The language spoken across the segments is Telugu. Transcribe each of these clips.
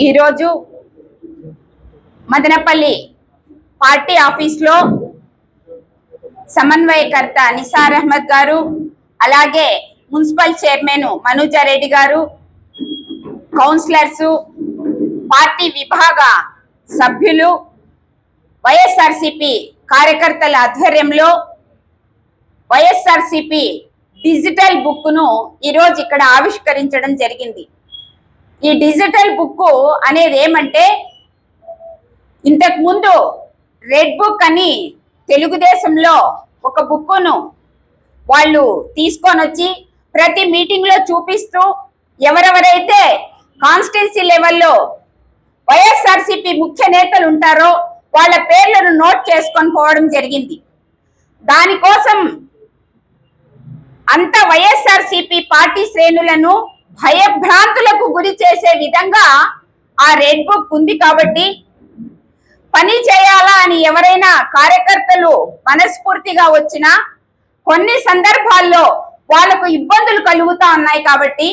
ఈరోజు మదనపల్లి పార్టీ ఆఫీస్లో సమన్వయకర్త నిసార్ అహ్మద్ గారు అలాగే మున్సిపల్ చైర్మన్ మనూజారెడ్డి గారు కౌన్సిలర్స్ పార్టీ విభాగ సభ్యులు వైఎస్ఆర్సిపి కార్యకర్తల ఆధ్వర్యంలో వైఎస్ఆర్సిపి డిజిటల్ బుక్ను ఈరోజు ఇక్కడ ఆవిష్కరించడం జరిగింది. ఈ డిజిటల్ బుక్ అనేది ఏమంటే ఇంతకు ముందు రెడ్ బుక్ అని తెలుగుదేశంలో ఒక బుక్కును వాళ్ళు తీసుకొని వచ్చి ప్రతి మీటింగ్లో చూపిస్తూ ఎవరెవరైతే కాన్స్టిట్యున్సీ లెవెల్లో వైఎస్ఆర్సిపి ముఖ్య నేతలు ఉంటారో వాళ్ళ పేర్లను నోట్ చేసుకొని పోవడం జరిగింది. దానికోసం అంత వైఎస్ఆర్సిపి పార్టీ శ్రేణులను భయభ్రాంతులకు గురి చేసే విధంగా ఆ రెడ్ బుక్ ఉంది కాబట్టి పని చేయాలా అని ఎవరైనా కార్యకర్తలు మనస్ఫూర్తిగా వచ్చినా కొన్ని సందర్భాల్లో వాళ్ళకు ఇబ్బందులు కలుగుతా ఉన్నాయి కాబట్టి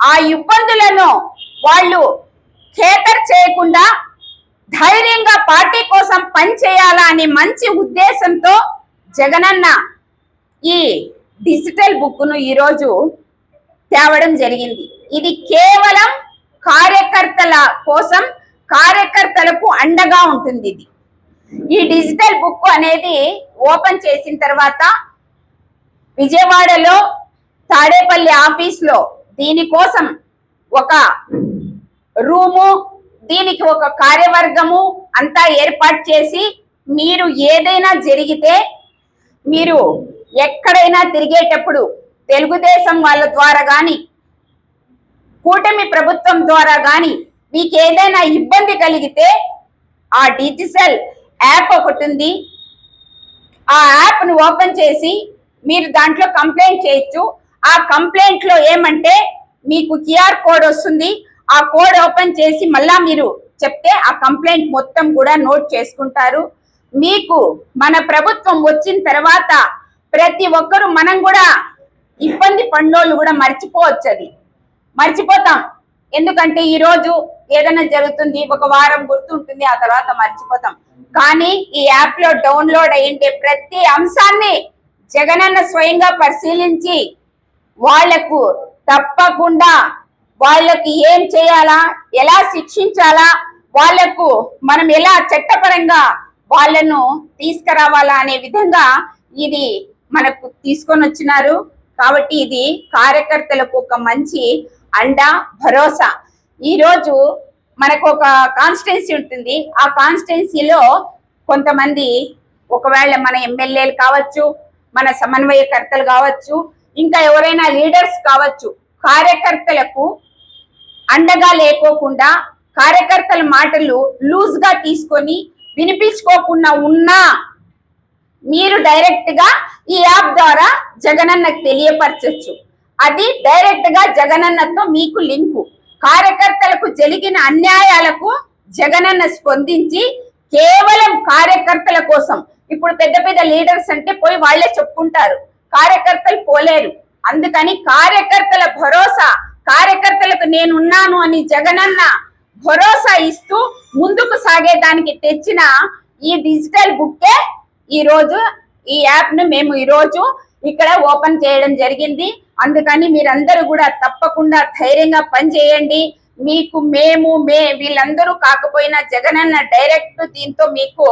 ఆ ఇబ్బందులను వాళ్ళు ఖేతర్ చేయకుండా ధైర్యంగా పార్టీ కోసం పని చేయాలా అనే మంచి ఉద్దేశంతో జగనన్న ఈ డిజిటల్ బుక్ను ఈరోజు తేవడం జరిగింది. ఇది కేవలం కార్యకర్తల కోసం కార్యకర్తలకు అండగా ఉంటుంది ఇది. ఈ డిజిటల్ బుక్ అనేది ఓపెన్ చేసిన తర్వాత విజయవాడలో తాడేపల్లి ఆఫీస్లో దీనికోసం ఒక రూము దీనికి ఒక కార్యవర్గము అంతా ఏర్పాటు చేసి మీరు ఏదైనా జరిగితే మీరు ఎక్కడైనా తిరిగేటప్పుడు తెలుగుదేశం వాళ్ళ ద్వారా కానీ కూటమి ప్రభుత్వం ద్వారా కానీ మీకు ఏదైనా ఇబ్బంది కలిగితే ఆ డిజిటల్ యాప్ ఒకటి ఉంది. ఆ యాప్ను ఓపెన్ చేసి మీరు దాంట్లో కంప్లైంట్ చేయొచ్చు. ఆ కంప్లైంట్లో ఏమంటే మీకు క్యూఆర్ కోడ్ వస్తుంది. ఆ కోడ్ ఓపెన్ చేసి మళ్ళా మీరు చెప్తే ఆ కంప్లైంట్ మొత్తం కూడా నోట్ చేసుకుంటారు. మీకు మన ప్రభుత్వం వచ్చిన తర్వాత ప్రతి ఒక్కరు మనం కూడా ఇబ్బంది పడినోళ్ళు కూడా మర్చిపోవచ్చు అది మర్చిపోతాం. ఎందుకంటే ఈ రోజు ఏదైనా జరుగుతుంది ఒక వారం గుర్తుంటుంది ఆ తర్వాత మర్చిపోతాం. కానీ ఈ యాప్లో డౌన్లోడ్ అయ్యిండే ప్రతి అంశాన్ని జగనన్న స్వయంగా పరిశీలించి వాళ్ళకు తప్పకుండా వాళ్ళకి ఏం చేయాలా ఎలా శిక్షించాలా వాళ్ళకు మనం ఎలా చట్టపరంగా వాళ్ళను తీసుకురావాలా అనే విధంగా ఇది మనకు తీసుకొని వచ్చినారు. కాబట్టి ఇది కార్యకర్తలకు ఒక మంచి అండ భరోసా. ఈ రోజు మనకు ఒక కాన్స్టిట్యున్సీ ఉంటుంది. ఆ కాన్స్టిట్యున్సీలో కొంతమంది ఒకవేళ మన ఎమ్మెల్యేలు కావచ్చు మన సమన్వయకర్తలు కావచ్చు ఇంకా ఎవరైనా లీడర్స్ కావచ్చు కార్యకర్తలకు అండగా లేకోకుండా కార్యకర్తల మాటలు లూజ్గా తీసుకొని వినిపించుకోకుండా ఉన్నా మీరు డైరెక్ట్గా ఈ యాప్ ద్వారా జగనన్నకు తెలియపరచచ్చు. అది డైరెక్ట్గా జగనన్నతో మీకు లింకు కార్యకర్తలకు జరిగిన అన్యాయాలకు జగనన్న స్పందించి కేవలం కార్యకర్తల కోసం. ఇప్పుడు పెద్ద పెద్ద లీడర్స్ అంటే పోయి వాళ్ళే చెప్పుకుంటారు. కార్యకర్తలు పోలేరు. అందుకని కార్యకర్తల భరోసా కార్యకర్తలకు నేనున్నాను అని జగనన్న భరోసా ఇస్తూ ముందుకు సాగేదానికి తెచ్చిన ఈ డిజిటల్ బుక్కే ఈ రోజు ఈ యాప్ను మేము ఈ రోజు ఇక్కడ ఓపెన్ చేయడం జరిగింది. అందుకని మీరందరూ కూడా తప్పకుండా ధైర్యంగా పనిచేయండి మీకు మేము మే వీళ్ళందరూ కాకపోయినా జగనన్న డైరెక్ట్ దీంతో మీకు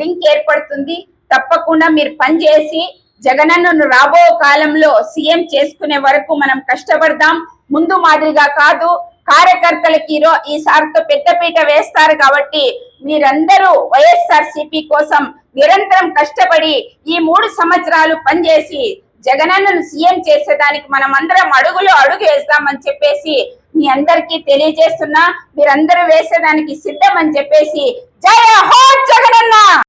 లింక్ ఏర్పడుతుంది. తప్పకుండా మీరు పనిచేసి జగనన్నను రాబో కాలంలో సీఎం చేసుకునే వరకు మనం కష్టపడదాం. ముందు మాదిరిగా కాదు కార్యకర్తలకి ఈ సార్తో పెద్దపీట వేస్తారు కాబట్టి మీరందరూ వైఎస్ఆర్ సిపి కోసం నిరంతరం కష్టపడి ఈ మూడు సంవత్సరాలు పనిచేసి జగనన్నను సీఎం చేసేదానికి మనం అందరం అడుగులో అడుగు వేస్తామని చెప్పేసి మీ అందరికీ తెలియజేస్తున్నా. మీరందరూ వేసేదానికి సిద్ధం అని చెప్పేసి జయ హో జగనన్న!